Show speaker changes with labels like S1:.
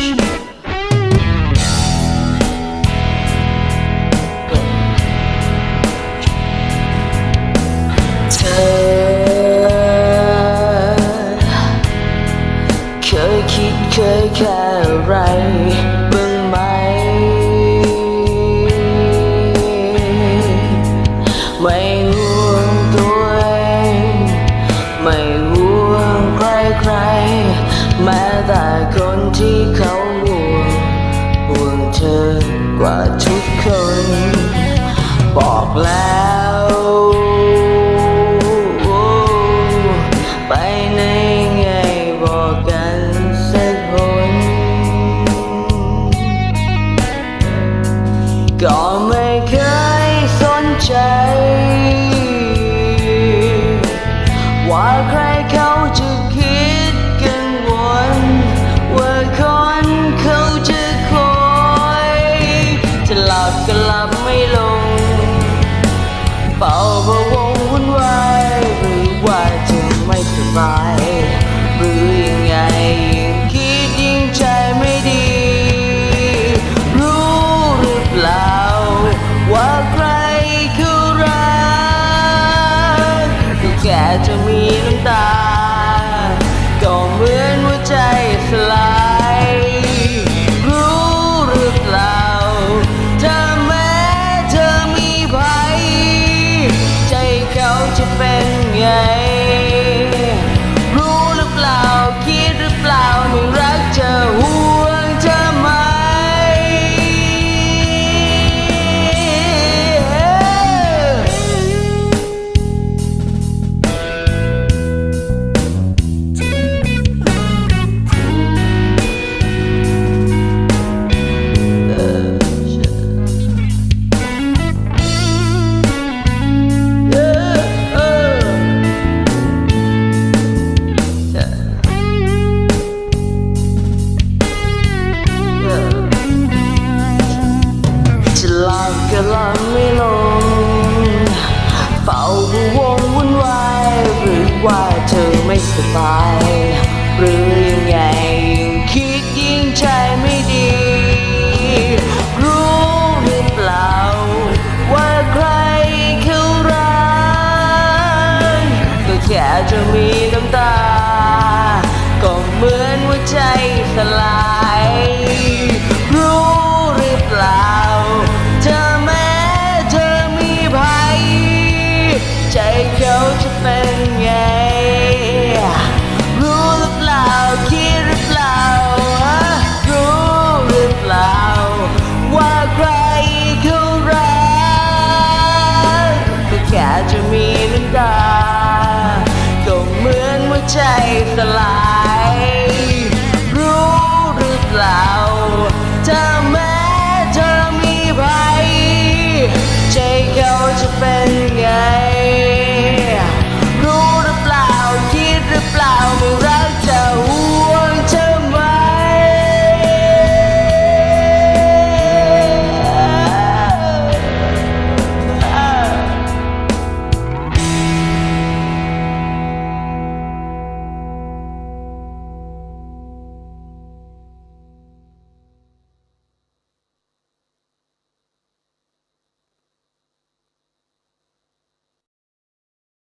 S1: เคยคิดเคยแค่ไรบ้างไหม ไม่ แต่คนที่เขาห่วงห่วงเธอกว่าทุกคน บอกแล้ว পাবো। yeah. ลับไม่ลงเฝ้าพวงวุ่นวายหรือว่าเธอไม่สบาย